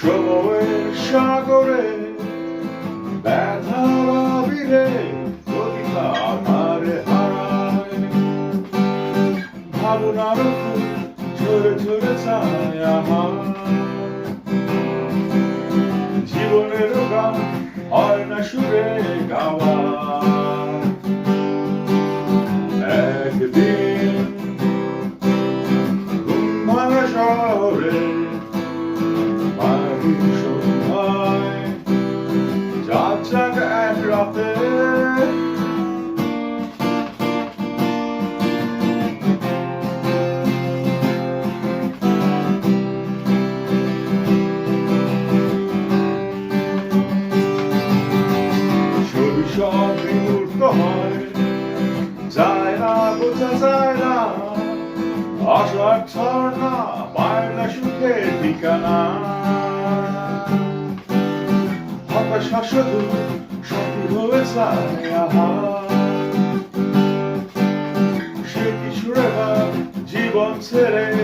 সময়ের সাগরে ব্যথার আবিরে কবিতা আধারে হারায়। ভাবনার ঝরে ঝরে যায় আমার। জীবনের গান হয় না সুরে গাওয়া। একদিন সুখের ঠিকানা। হতাশা শুধু সত্যি সে কিশোরে জীবন ছেড়ে